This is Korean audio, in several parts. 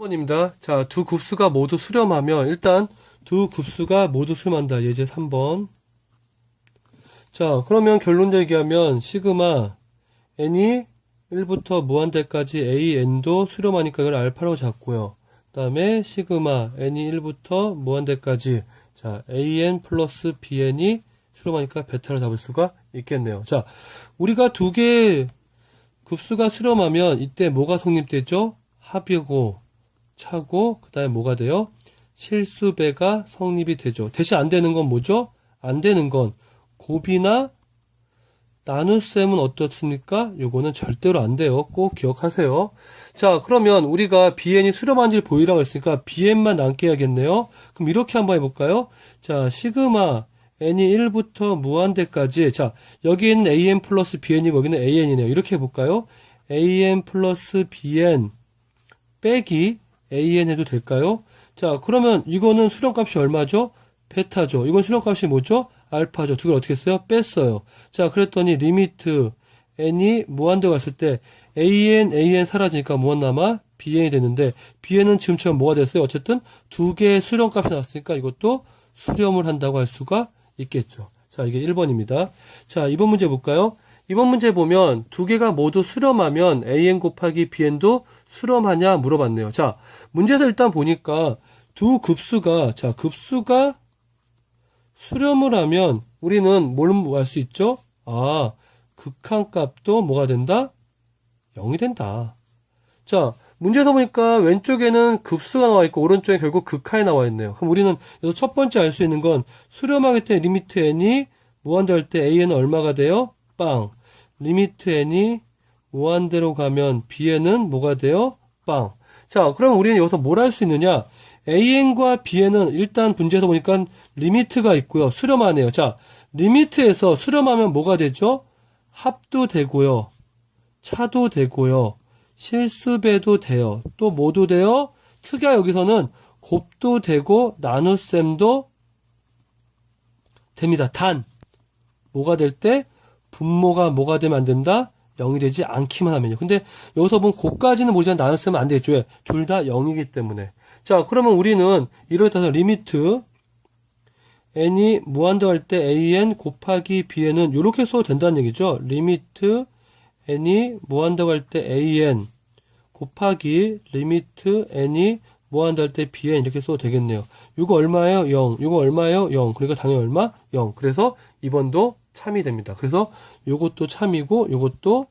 3번입니다. 자, 두 급수가 모두 수렴하면 일단 두 급수가 모두 수렴한다. 예제 3번. 자, 그러면 결론적 얘기하면 시그마 n이 1부터 무한대까지 an도 수렴하니까 이걸 알파로 잡고요. 그 다음에 시그마 n이 1부터 무한대까지 자, an 플러스 bn이 수렴하니까 베타로 잡을 수가 있겠네요. 자, 우리가 두 개의 급수가 수렴하면 이때 뭐가 성립되죠? 합이고 차고 그 다음에 뭐가 돼요? 실수배가 성립이 되죠. 대신 안 되는 건 뭐죠? 안 되는 건 곱이나 나눗셈은 어떻습니까? 요거는 절대로 안 돼요. 꼭 기억하세요. 자, 그러면 우리가 bn이 수렴한지를 보이라고 했으니까 bn만 남게 해야겠네요. 그럼 이렇게 한번 해볼까요? 자, 시그마 n이 1부터 무한대까지 자, 여기에는 an 플러스 bn이고 여기는 an이네요. 이렇게 해볼까요? an 플러스 bn 빼기 an 해도 될까요? 자, 그러면 이거는 수렴값이 얼마죠? 베타죠. 이건 수렴값이 뭐죠? 알파죠. 두 개를 어떻게 했어요? 뺐어요. 자, 그랬더니 리미트 n이 무한대 갔을 때 an, an 사라지니까 무한 남아? bn이 됐는데 bn은 지금처럼 뭐가 됐어요? 어쨌든 두 개의 수렴값이 나왔으니까 이것도 수렴을 한다고 할 수가 있겠죠. 자, 이게 1번입니다. 자, 2번 문제 볼까요? 이번 문제 보면 두 개가 모두 수렴하면 an 곱하기 bn도 수렴하냐 물어봤네요. 자, 문제에서 일단 보니까 두 급수가, 자, 급수가 수렴을 하면 우리는 뭘 알 수 있죠? 아, 극한 값도 뭐가 된다? 0이 된다. 자, 문제에서 보니까 왼쪽에는 급수가 나와 있고 오른쪽에 결국 극한이 나와 있네요. 그럼 우리는 여기서 첫 번째 알 수 있는 건 수렴하기 때 리미트 n이 무한대 할 때 an은 얼마가 돼요? 빵. 리미트 n이 무한대로 가면 bn은 뭐가 돼요? 빵. 자, 그럼 우리는 여기서 뭘 할 수 있느냐? an과 bn은 일단 문제에서 보니까 리미트가 있고요. 수렴하네요. 자, 리미트에서 수렴하면 뭐가 되죠? 합도 되고요. 차도 되고요. 실수배도 돼요. 또 뭐도 돼요? 특이하 여기서는 곱도 되고 나눗셈도 됩니다. 단 뭐가 될 때 분모가 뭐가 되면 안 된다? 0이 되지 않기만 하면요. 근데 여기서 보면 곱까지는 모르지만 나눗셈은 안 되죠. 왜? 둘 다 0이기 때문에. 자, 그러면 우리는 이를 따서 리미트 n이 무한대 할 때 an 곱하기 bn은 이렇게 써도 된다는 얘기죠. 리미트 n이 무한다고 할때 an 곱하기 리미트 n이 무한다 할때 bn 이렇게 써도 되겠네요. 이거 얼마예요? 0. 이거 얼마예요? 0. 그러니까 당연히 얼마? 0. 그래서 2번도 참이 됩니다. 그래서 요것도 참이고 요것도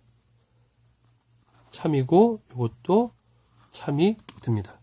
참이고 요것도 참이 됩니다.